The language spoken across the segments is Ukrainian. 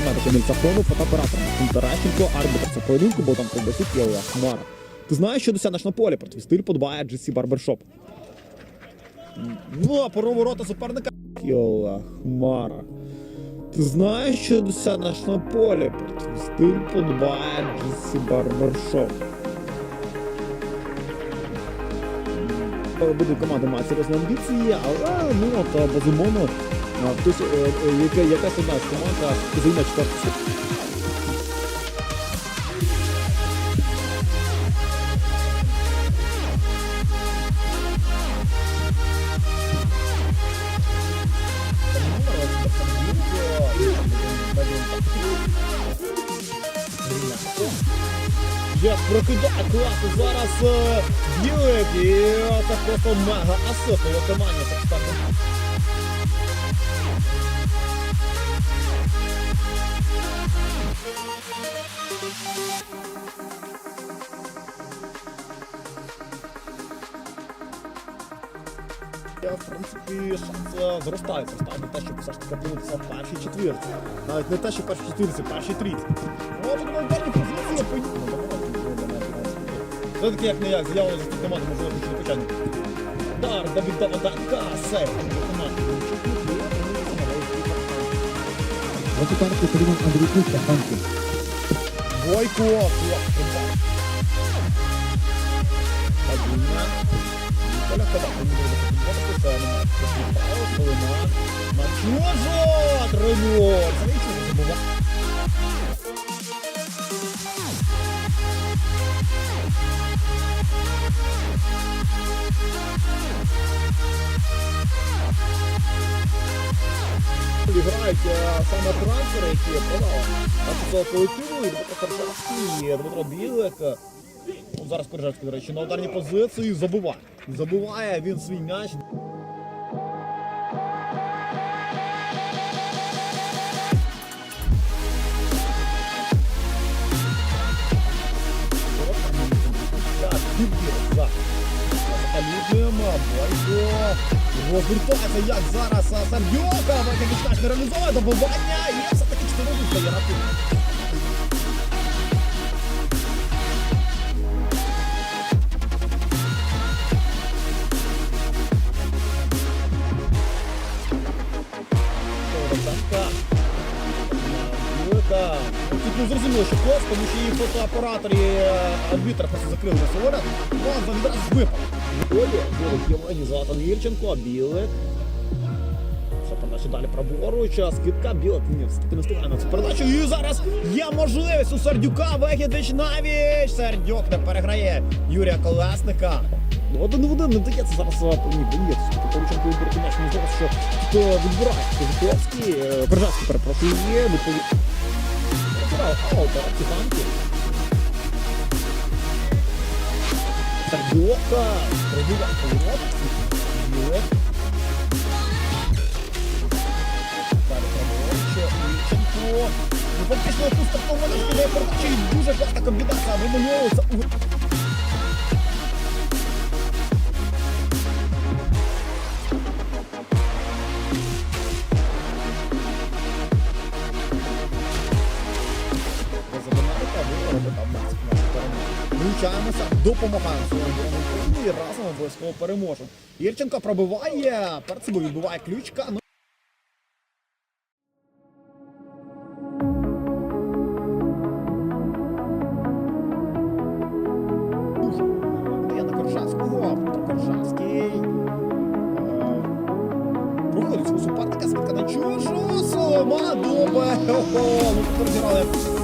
Старина Каміль Сафронов, фотооператор Максим арбітр цього поєдинку, бо там Ковбасюк є Олег Хмара. Ти знаєш, що досягнеш на полі? Про твій стиль подбає GC Barbershop. Ну, а ворота суперника Олег Хмара. Ти знаєш, що досягнеш на полі? Про твій стиль подбає GC Barbershop. Буде команда має серйозні амбіції, але ну от безумовно хтось, е, е, яка, якась одна з команд а, займе четверту. Як прокидає класно зараз е, Білик і це просто мега асист у в принципі, шанс зростає, зростає на те, щоб все ж таки опинитися в першій четвірці. Навіть не те, що в першій четвірці, в першій трійці. Ну, тут на дальній позиції поїхали. Це таки як не як, з'явилося за цю команду, можливо, більше не початку. Удар, Давіда Воданка, сейв. Ватиканський Кирилл Андрійчук та Ханків. Бойко, блок, удар. Падіння. Коля На чужо! Тренер! Це не забуває. Грають е, саме трансфери, які продали цього колективу, і Дмитро Коржавський, Дмитро Білик. Ну, зараз Коржавський, до речі, на ударній позиції забиває. Забиває він свій м'яч. Розвертається, як зараз Сам'юка, Сардюка, Вайка не реалізовує добування і все-таки 4 стає рахунок. Не зрозуміло, що хтось, тому що її фотоапаратор і е, арбітр просто закрили на сьогодні. Ну, відразу випав. Олі, Білик Євгеній Златан Ільченко, Білик. Все передача далі праворуч, скидка Білик ні, все-таки не встигає на цю передачу. І зараз є можливість у Сердюка вихідич навіч. Сердюк не переграє Юрія Колесника. Ну, Один в один не дається зараз а, ні, дається. Порученко виборти м'яч. Мені здається, що хто відбирає Козаковський, е, Бержавський, перепрошую, є відповідь. Забирав аут, а Торговка! Пробиває поворот. Білик. Далі праворуч, Ільченко. Ну, фактично, тут стартована співає я дуже класна комбінація. Вимальовується Долучаємося, допомагаємо своєму і разом обов'язково переможемо. Ірченко пробиває, перед собою відбиває ключка. Е, Проходить свого суперника, скидка на чужу, Солома, добе. Ого, ну тут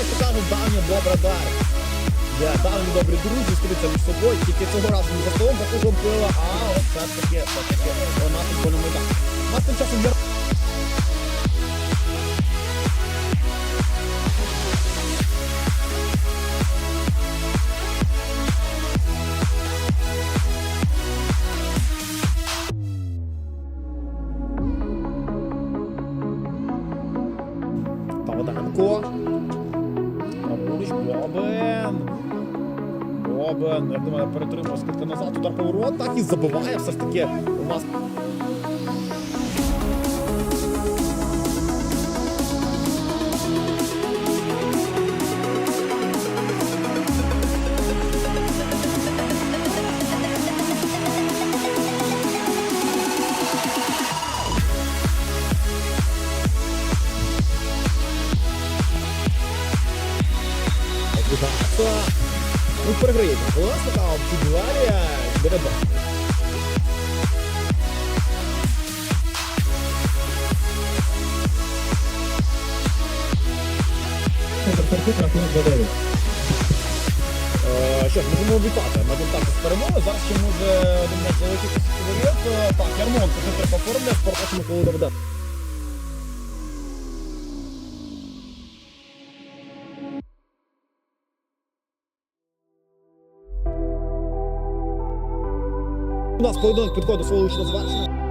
Як то кажуть, давня добра дар. Де давні добрі друзі зустріться між собою, тільки цього разу не за столом, за кожом пила, а от все таке, таки, все вона таки, на. У нас тим часом є спроби, як думаю, перетримує скільки назад, удар поворот, так і забиває все ж таки у нас. Відбувається. Ну, переграє власника, а в двері Деребе. Суперсеркіт рахунок до 9. Е, Що ж, можемо вітати на контакті з перемоги. Зараз ще може один матч залетіти сітковий Так, Ярмон, це треба оформляє, спортачимо, коли доведе. Нас поєдинок підходить свого завершення.